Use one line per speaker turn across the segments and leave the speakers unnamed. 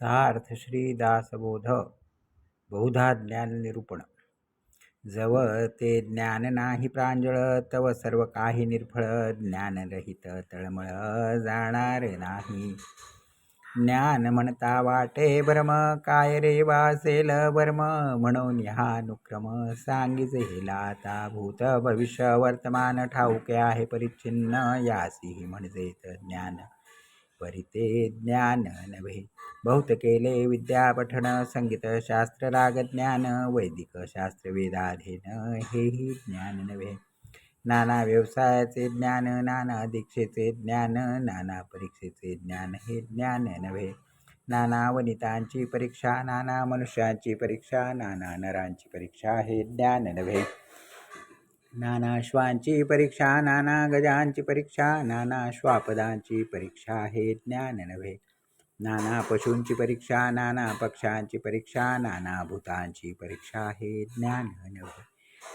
सार्थ श्री दासबोध. बहुधा ज्ञान निरूपण. जव ते ज्ञान नाही प्रांजळ तव सर्व काही निर्फळ. ज्ञानरहित तळमळ जाणार नाही. ज्ञान म्हणता वाटे भ्रम काय रे वासेल वर्म? म्हणून हा अनुक्रम सांगिजे आता भूत भविष्य वर्तमान ठाऊके आहे परिच्छिन्न. यासीही म्हणजे ज्ञान. परिते ज्ञान नव्हे बहुत केले विद्या संगीत शास्त्र राग ज्ञान वैदिक शास्त्र वेदाधीन हेही ज्ञान नव्हे नाना व्यवसायाचे ज्ञान नाना दीक्षेचे ज्ञान नाना परीक्षेचे ज्ञान हे ज्ञान नव्हे नाना वनितांची परीक्षा नाना मनुष्यांची परीक्षा नाना नरांची परीक्षा हे ज्ञान नव्हे नाना श्वांची परीक्षा नाना गजांची परीक्षा नाना श्वापदांची परीक्षा हे ज्ञान नव्हे नाना पशूंची परीक्षा नाना पक्षांची परीक्षा नाना भूतांची परीक्षा हे ज्ञान नव्हे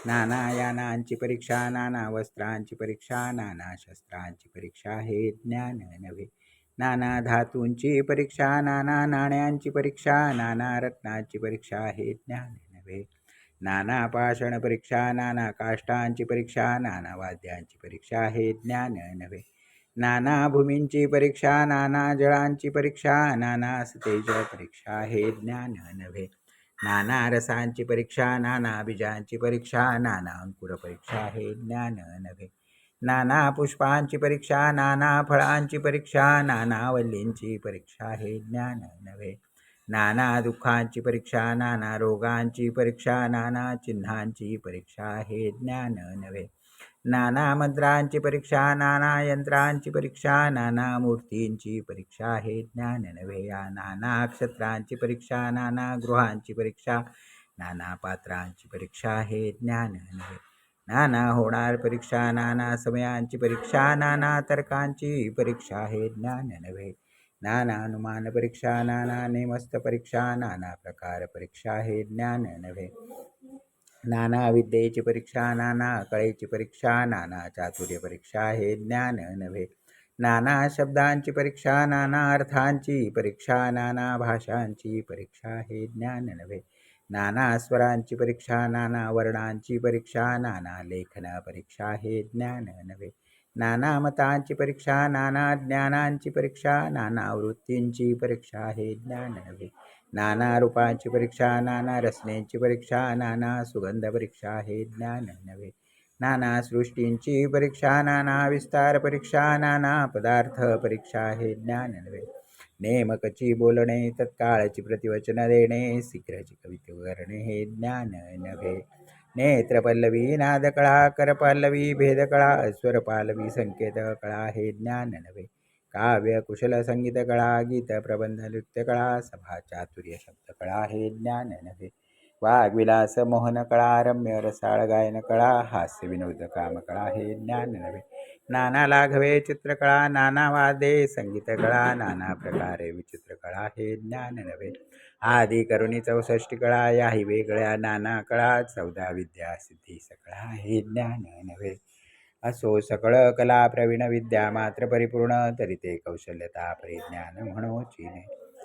नाना यानांची परीक्षा नाना वस्त्रांची परीक्षा नाना शस्त्रांची परीक्षा हे ज्ञान नव्हे नाना धातूंची परीक्षा नाना नाण्यांची परीक्षा नाना रत्नांची परीक्षा हे ज्ञान नव्हे नाना पाषाण परीक्षा नाना काष्टांची परीक्षा नाना वाद्यांची परीक्षा हे ज्ञान नव्हे. नाना भूमींची परीक्षा नाना जळांची परीक्षा नाना सतेज परीक्षा हे ज्ञान नव्हे. नाना रसांची परीक्षा नाना बीजांची परीक्षा नाना अंकुर परीक्षा हे ज्ञान नव्हे. नाना पुष्पांची परीक्षा नाना फळांची परीक्षा नाना वल्लींची परीक्षा हे ज्ञान नव्हे. नाना दुःखांची परीक्षा नाना रोगांची परीक्षा नाना चिन्हांची परीक्षा हे ज्ञान नव्हे. नाना मंत्रांची परीक्षा नाना यंत्रांची परीक्षा नाना मूर्तींची परीक्षा हे ज्ञान नव्हे. या नाना नक्षत्रांची परीक्षा नाना गृहांची परीक्षा नाना पात्रांची परीक्षा हे ज्ञान नव्हे. नाना होणार परीक्षा नाना समयांची परीक्षा नाना तर्कांची परीक्षा हे ज्ञान नव्हे. नाना अनुमान परीक्षा नाना नेमस्त परीक्षा नाना प्रकार परीक्षा हे ज्ञान नव्हे. नाना विद्येची परीक्षा नाना कळेची परीक्षा नाना चातुर्य परीक्षा हे ज्ञान नव्हे. नाना शब्दांची परीक्षा नाना अर्थांची परीक्षा नाना भाषांची परीक्षा हे ज्ञान नव्हे. नाना स्वरांची परीक्षा नाना वर्णांची परीक्षा नाना लेखन परीक्षा हे ज्ञान नव्हे. नाना मतांची परीक्षा नाना ज्ञानांची परीक्षा नाना वृत्तींची परीक्षा हे ज्ञान नव्हे. नाना रूपांची परीक्षा नाना रचनेची परीक्षा नाना सुगंध परीक्षा हे ज्ञान नव्हे. नाना सृष्टींची परीक्षा नाना विस्तार परीक्षा नाना पदार्थ परीक्षा हे ज्ञान नव्हे. नेमकची बोलणे तत्काळची प्रतिवचन देणे शीघ्रची कविते करणे हे ज्ञान नव्हे. नेत्रपल्लवी नादकळा करपल्लवी भेदकळा स्वरपालवी संकेत कळा हे ज्ञान नव्हे. काव्य कुशल संगीत कळा गीत प्रबंध नृत्य कळा सभा चातुर्य शब्द कळा हे ज्ञान नव्हे. वाग्विलास मोहन कळा रम्य रसाळ गायन कळा हास्य विनोद काम कळा हे ज्ञान नव्हे. नाना लाघवे चित्रकळा नाना वादे संगीत कळा नाना प्रकारे विचित्र कळा हे ज्ञान नव्हे. आदि करुणी चौसष्टी कळा याही वेगळ्या नाना कळा चौदा विद्या सिद्धी सकळा हे ज्ञान नव्हे. असो सकळ कला प्रवीण विद्या मात्र परिपूर्ण तरी ते कौशल्यता परिज्ञान म्हणोची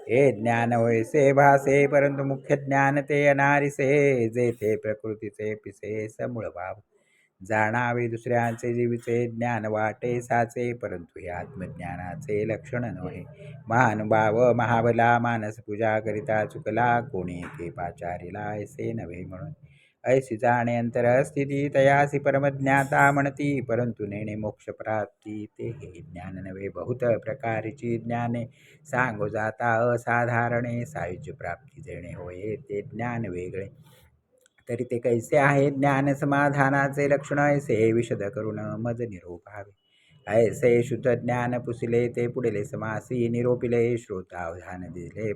हे ज्ञान वैसे भासे परंतु मुख्य ज्ञान ते अनारिसे जेथे प्रकृतीचे पिसे समूळ भाव जाणावे दुसऱ्यांचे जीवीचे ज्ञान वाटे साचे परंतु हे आत्मज्ञानाचे लक्षण नव्हे. महानुभाव महाबला मानस पूजा करिता चुकला कोणी के पाचारीला ऐसे नव्हे म्हणून. ऐसी जाणे अंतरस्थिती तयासी परमज्ञाता म्हणती परंतु नेणे मोक्षप्राप्ती ते हे ज्ञान नव्हे. बहुत प्रकारची ज्ञाने सांगो जाता असाधारणे सायुज्य प्राप्ती देणे होय ते ज्ञान वेगळे. तरी ते कैसे आहे? ज्ञान समाधानाचे लक्षण ऐसे विशद करून मज निरोप हवे ऐसे शुद्ध ज्ञान पुसिले ते पुढले समासी निरोपिले श्रोतावधान दिले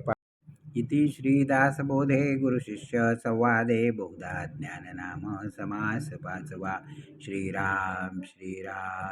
इति श्रीदासबोधे गुरुशिष्य संवादे बहुधा ज्ञाननाम समास पाचवा. श्रीराम श्रीराम।